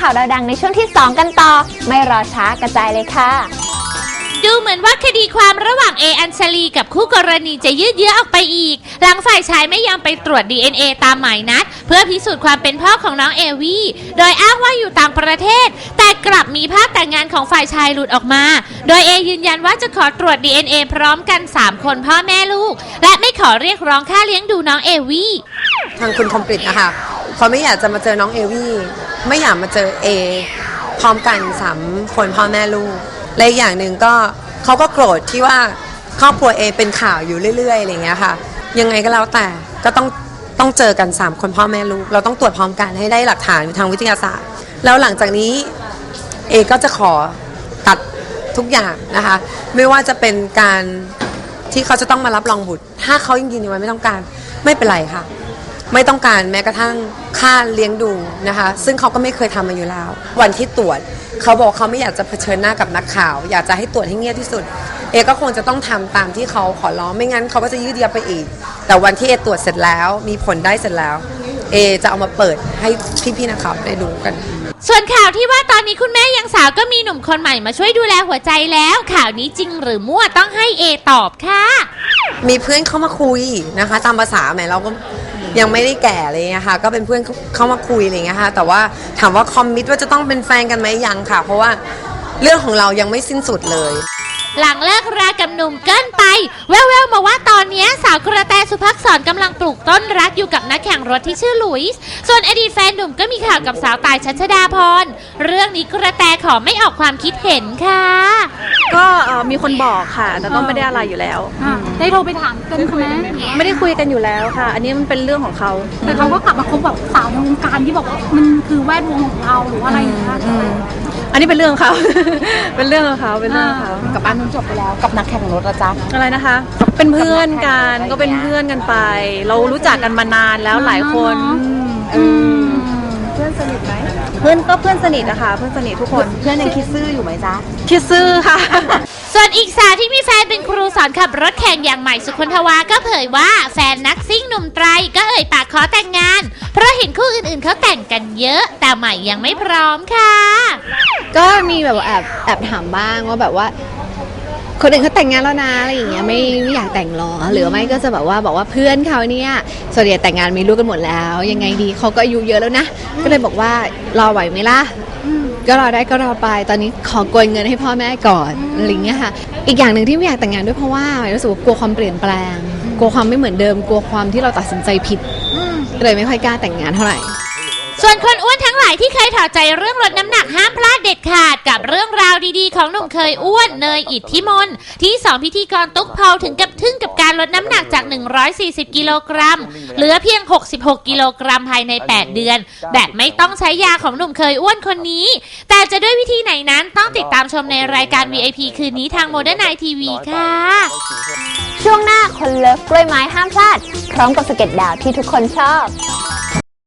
ข่าวดาวดังในช่วงที่ 2 กันต่อ ไม่รอช้ากระจายเลยค่ะ ดูเหมือนว่าคดีความระหว่างเออัญชลีกับคู่กรณีจะยืดเยื้อออกไปอีก หลังฝ่ายชายไม่ยอมไปตรวจ DNA ตามหมายนัด เพื่อพิสูจน์ความเป็นพ่อของน้องเอวี่โดยอ้างว่าอยู่ต่างประเทศ แต่กลับมีภาพแต่งงานของฝ่ายชายหลุดออกมา โดยเอยืนยันว่าจะขอตรวจ DNA พร้อมกัน 3 คนพ่อแม่ลูก และไม่ขอเรียกร้องค่าเลี้ยงดูน้องเอวี่ทางคุณคอมปลิตนะคะ เขาไม่อยากจะมาเจอน้องเอวี่ไม่อยากมาเจอเอพร้อมกันสามคนพ่อแม่ลูกและอีกอย่างหนึ่งก็เขาก็โกรธที่ว่าครอบครัวเอเป็นข่าวอยู่เรื่อยๆอะไรอย่างเงี้ยค่ะ ยังไงก็แล้วแต่ก็ต้องต้องเจอกัน 3 คนพ่อแม่ลูก เราต้องตรวจพร้อมกันให้ได้หลักฐานทางวิทยาศาสตร์ แล้วหลังจากนี้เอก็จะขอตัดทุกอย่างนะคะ ไม่ว่าจะเป็นการที่เขาจะต้องมารับรองบุตร ถ้าเขายังยืนยันไม่ต้องการไม่เป็นไรค่ะ ไม่ต้องการแม้กระทั่งค่าเลี้ยงดูนะคะ ซึ่งเขาก็ไม่เคยทำมาอยู่แล้ว วันที่ตรวจเขาบอกเขาไม่อยากจะเผชิญหน้ากับนักข่าว อยากจะให้ตรวจให้เงียบที่สุด เอก็คงจะต้องทำตามที่เขาขอร้องไม่งั้นเขาก็จะยืดเยื้อไปอีก แต่วันที่เอตรวจเสร็จแล้วมีผลได้เสร็จแล้ว เอจะเอามาเปิดให้พี่ๆนักข่าวได้ดูกันส่วนข่าวที่ว่าตอนนี้คุณแม่ยังสาวก็มีหนุ่มคนใหม่มาช่วยดูแลหัวใจแล้ว ข่าวนี้จริงหรือมั่วต้องให้เอตอบค่ะ มีเพื่อนเข้ามาคุยนะคะ ตามภาษาแหมเราก็ยังไม่ได้แก่อะไรเลยนะคะก็เป็นเพื่อนเข้ามาคุยอะไรอย่างเงี้ยค่ะ แต่ว่าถามว่าคอมมิตว่าจะต้องเป็นแฟนกันไหมยังค่ะ เพราะว่าเรื่องของเรายังไม่สิ้นสุดเลย หลังเลิกรากับหนุ่มเกินไป แววๆมาว่าตอนนี้สาวกระแตสุภักษรกำลังปลูกต้นรักอยู่กับนักแข่งรถที่ชื่อหลุยส์ส่วนอดีตแฟนหนุ่มก็มีข่าวกับสาวตายชัชดาพร เรื่องนี้กระแตขอไม่ออกความคิดเห็นค่ะ ก็เอ่อมีคนบอกค่ะ แต่ก็ไม่ได้อะไรอยู่แล้ว อะได้โทรไปถามกันไหมไม่ได้คุยกันอยู่แล้วค่ะ อันนี้มันเป็นเรื่องของเขาแต่เขาก็กลับมาคบแบบสาวในวงการที่บอกว่ามันคือแวดวงของเราหรือว่าอะไรอย่างเงี้ยอืมอันนี้เป็นเรื่องของเขา เป็นเรื่องของเขาเป็นเรื่องของเขากับบ้านนุ่นจบไปแล้วกับนักแข่งรถอะจ๊ะอะไรนะคะ เป็นเพื่อนกันก็เป็นเพื่อนกันไป เรารู้จักกันมานานแล้วหลายคนอืม เพื่อนสนิทไหมเพื่อนก็เพื่อนสนิทนะคะเพื่อนสนิททุกคนเพื่อนยังคิดซื่ออยู่ไหมจ๊ะคิดซื่อค่ะ ส่วนอีกสาวที่มีแฟนเป็นครูสอนขับรถแข่งอย่างใหม่สุคนทวาก็เผยว่าแฟนนักซิ่งหนุ่มไตรก็เอ่ยปากขอแต่งงาน เพราะเห็นคู่อื่นๆเขาแต่งกันเยอะ แต่ใหม่ยังไม่พร้อมค่ะ ก็มีแบบว่าแอบแอบถามบ้างว่าแบบว่า คนอื่นเขาแต่งงานแล้วนะอะไรอย่างเงี้ยไม่ไม่อยากแต่งหรอหรือไม่ก็จะแบบว่าบอกว่าเพื่อนเขาเนี่ยส่วนใหญ่แต่งงานมีลูกกันหมดแล้ว ยังไงดีเขาก็อายุเยอะแล้วนะ ก็เลยบอกว่ารอไหวไหมล่ะก็รอได้ก็รอไปตอนนี้ขอโกยเงินให้พ่อแม่ก่อนอะไรอย่างเงี้ยค่ะ อีกอย่างหนึ่งที่ไม่อยากแต่งงานด้วยเพราะว่ารู้สึกว่ากลัวความเปลี่ยนแปลง กลัวความไม่เหมือนเดิม กลัวความที่เราตัดสินใจผิดเลยไม่ค่อยกล้าแต่งงานเท่าไหร่ ส่วนคนอ้วนทั้งหลายที่เคยถอดใจเรื่องลดน้ำหนักห้ามพลาดเด็ดขาด กับเรื่องราวดีๆ ของหนุ่มเคยอ้วนเนยอิทธิมนต์ที่สองพิธีกรตุ๊กเผาถึงกับทึ่งกับการลดน้ำหนักจาก 140 กิโลกรัมเหลือเพียง 66 กิโลกรัมภายใน 8 เดือน แบบไม่ต้องใช้ยาของหนุ่มเคยอ้วนคนนี้ แต่จะด้วยวิธีไหนนั้นต้องติดตามชมในรายการ VIP คืนนี้ทางโมเดิร์นไนทีวีค่ะ ช่วงหน้าคนเลิฟกล้วยไม้ห้ามพลาด พร้อมกับสเก็ตดาวที่ทุกคนชอบ